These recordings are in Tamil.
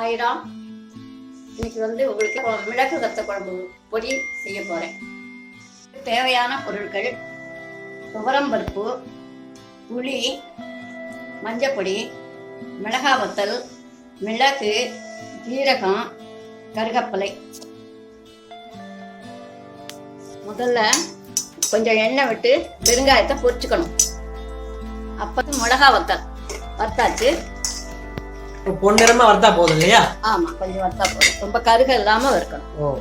ஆயிரம் இன்னைக்கு வந்து உங்களுக்கு மிளகு வத்த குழம்பு பொடி செய்ய போறேன். தேவையான பொருட்கள் துவரம்பருப்பு புளி மஞ்சப்பொடி மிளகா வத்தல் மிளகு ஜீரகம் கருகப்பலை. முதல்ல கொஞ்சம் எண்ணெய் விட்டு பெருங்காயத்தை பொரிச்சுக்கணும். அப்போ மிளகா வத்தல் வறுத்தாச்சு. பொன்னிறமா வறுத்தா போதும் இல்லையா? ஆமா கொஞ்சம் வறுத்தா போதும். ரொம்ப கருக இல்லாம வறுக்கணும். ஓ.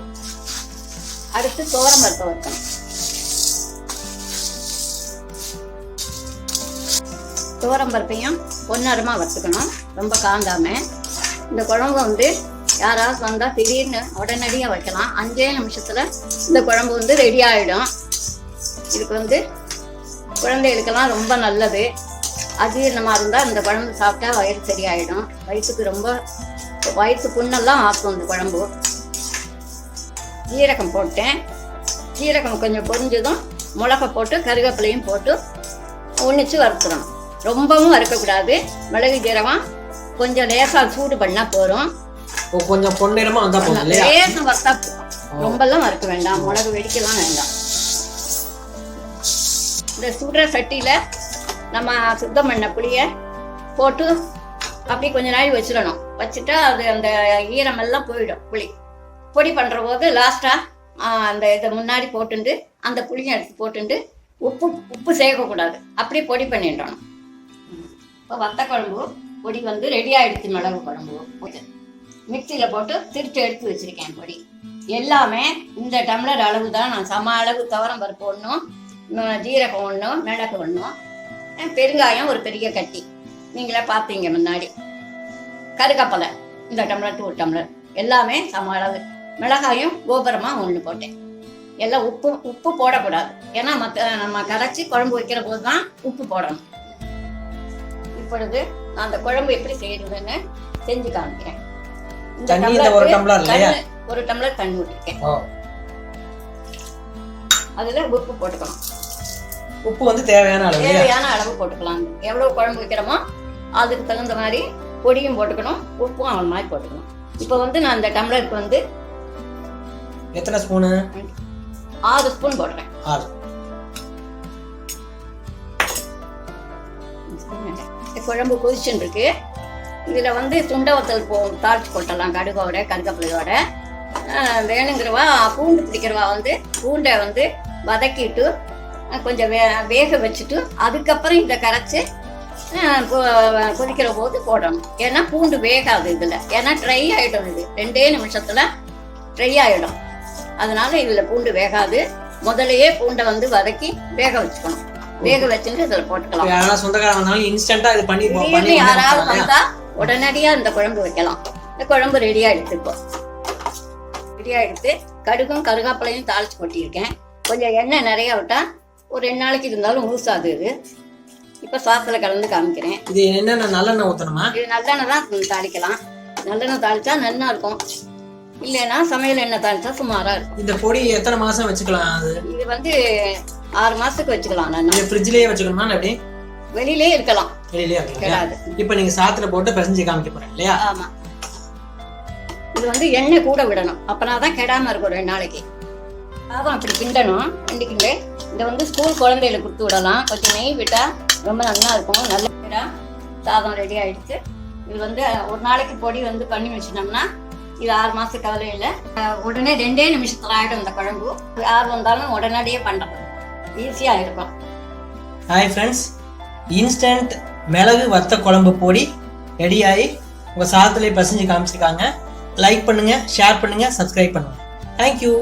அடுத்து துவரம் பருப்பை வறுக்கணும். துவரம் பருப்பையும் பொன்னரமா வறுத்துக்கணும். ரொம்ப காந்தாம இந்த குழம்பு வந்து யாராவது வந்தா திடீர்னு உடனடியா வைக்கலாம். அஞ்சே நிமிஷத்துல இந்த குழம்பு வந்து ரெடி ஆயிடும். இதுக்கு வந்து குழந்தைகளுக்கெல்லாம் ரொம்ப நல்லது. அஜீரணமாக இருந்தால் இந்த குழம்பு சாப்பிட்டா வயிறு சரியாயிடும். வயிற்றுக்கு ரொம்ப வயிற்று புண்ணெல்லாம் ஆக்கும் இந்த குழம்பு. ஜீரகம் போட்டேன். ஜீரகம் கொஞ்சம் பொரிஞ்சதும் மிளகா போட்டு கருவேப்பிலையும் போட்டு ஒன்றிச்சு வறுத்துறோம் ரொம்பவும் வறுக்கக்கூடாது. மிளகு ஜீரகம் கொஞ்சம் லேசாக சூடு பண்ணால் ஓ கொஞ்சம் பொன்னிறமா வந்தா போதும் இல்லையா? லேசம் வறுத்தா போதும். ரொம்பலாம் வறுக்க வேண்டாம். மிளகு வெடிக்கலாம் வேண்டாம். இந்த சுடுற சட்டியில் நம்ம சுத்தம் பண்ண புளியை போட்டு அப்படியே கொஞ்ச நாள் வச்சிடணும். வச்சுட்டா அது அந்த ஈரமெல்லாம் போயிடும் புளி. பொடி பண்ணுற போது லாஸ்ட்டாக அந்த இதை முன்னாடி போட்டுண்டு அந்த புளியை எடுத்து போட்டுண்டு உப்பு உப்பு சேர்க்கக்கூடாது. அப்படியே பொடி பண்ணிடணும். இப்போ வத்த குழம்பு பொடி வந்து ரெடி ஆயிடுச்சு மிளகு குழம்பு. மிக்சியில் போட்டு திருட்டு எடுத்து வச்சிருக்கேன் பொடி. எல்லாமே இந்த டம்ளர் அளவு தான் நான் சம அளவு துவரம் பருப்பு ஒன்றும் ஜீரகம் ஒன்றும் மிளகு ஒன்றும் பெருங்காயம் ஒரு பெரிய கட்டி. நீங்களே பார்த்தீங்க முன்னாடி. கருகப்பலை இந்த டம்ளர் டூ டம்ளர். எல்லாமே சம அளவு. மிளகாயும் கோபுரமாக ஒன்று போட்டேன். எல்லாம் உப்பு உப்பு போடக்கூடாது. ஏன்னா மற்ற நம்ம கரைச்சி குழம்பு வைக்கிற போது தான் உப்பு போடணும். இப்பொழுது நான் அந்த குழம்பு எப்படி செய்யறதுன்னு செஞ்சு காமிக்கிறேன். ஒரு டம்ளர் ஒரு டம்ளர் தண்ணி ஊற்றிருக்கேன் அதில் உப்பு போட்டுக்கணும். உப்பு வந்து தேவையான அளவு தேவையான அளவு போட்டுக்கலாம். எவ்வளவு குழம்பு வைக்கிறோமோ அதுக்கு தகுந்த மாதிரி பொடியும் போட்டுக்கணும் உப்பும் அவன் மாதிரி போட்டுக்கணும். இப்போ வந்து நான் இந்த டம்ளருக்கு வந்து எத்தனை ஸ்பூனு? ஆறு ஸ்பூன் போடுறேன். ஆறு. குழம்பு கொதிச்சுன்னு இருக்கு இதில் வந்து சுண்ட வத்தல் போ தாளிச்சு கொட்டலாம் கடுகோட கருகப்பிள்ளையோட வேணுங்கிறவா பூண்டு பிடிக்கிறவா வந்து பூண்டை வந்து வதக்கிட்டு கொஞ்சம் வே வேக வச்சுட்டு அதுக்கப்புறம் இதை கரைச்சி கொதிக்கிற போது போடணும். ஏன்னா பூண்டு வேகாது இதில். ஏன்னா ட்ரை ஆகிடும் இது. ரெண்டே நிமிஷத்தில் ட்ரை ஆகிடும் அதனால இதில் பூண்டு வேகாது. முதலையே பூண்டை வந்து வதக்கி வேக வச்சுக்கணும். வேக வச்சுட்டு இதில் போட்டுக்கலாம். யாராவது சொந்தக்காரங்க இது பண்ணி திடீர்னு யாராவது கொடுக்கலாம் இல்லையா? வந்தா உடனடியா இந்த குழம்பு வைக்கலாம். இந்த குழம்பு ரெடி ஆயிடுச்சு இப்போ ரெடி ஆயிடுச்சு கடுகும் கருகாப்பிலையும் தாளிச்சு கொட்டியிருக்கேன். கொஞ்சம் எண்ணெய் நிறைய விட்டா ஒரு ரெண்டு நாளைக்கு இருந்தாலும் ஊசாது இது. இப்போ சாத்துல கலந்து காமிக்கிறேன். இது என்னென்ன நல்லெண்ணெய் ஊத்தணுமா? இது நல்லெண்ணெய் தான் தாளிக்கலாம். நல்லெண்ணெய் தாளிச்சா நல்லா இருக்கும். இல்லைன்னா சமையல் எண்ணெய் தாளிச்சா சுமாரா இருக்கும். இந்த பொடி எத்தனை மாசம் வச்சுக்கலாம் அது? இது வந்து ஆறு மாசத்துக்கு வச்சுக்கலாம் நல்லா ஃப்ரிட்ஜ்லயே வச்சுக்கணுமா எப்படி வெளியிலே இருக்கலாம். இல்லையா? கெடாது இப்போ நீங்க சாத்துல போட்டு பிசைஞ்சு காமிக்க போறேன் இல்லையா? ஆமா. இது வந்து எண்ணெய் கூட விடணும். அப்பனா தான் கெடாம இருக்கும் ரெண்டு நாளைக்கு. சாதம் அப்படி கிண்டணும். கிண்டிக்கிண்டு இதை வந்து ஸ்கூல் குழந்தைகளுக்கு கொடுத்து விடலாம். கொஞ்சம் நெய் விட்டால் ரொம்ப நல்லா இருக்கும். நல்ல பேரா சாதம் ரெடி ஆயிடுச்சு. இது வந்து ஒரு நாளைக்கு பொடி வந்து பண்ணி வச்சுட்டோம்னா இது ஆறு மாசம் கவலை இல்லை. உடனே ரெண்டே நிமிஷத்துல ஆகிடும் இந்த குழம்பு. யார் வந்தாலும் உடனடியே பண்ணுறது ஈஸியா இருக்கும். ஹாய் ஃப்ரெண்ட்ஸ் இன்ஸ்டன்ட் மிளகு வத்த குழம்பு பொடி ரெடியாகி உங்கள் சாதத்துலேயே பசஞ்சு காமிச்சிருக்காங்க. லைக் பண்ணுங்க ஷேர் பண்ணுங்க சப்ஸ்கிரைப் பண்ணுங்க. தேங்க்யூ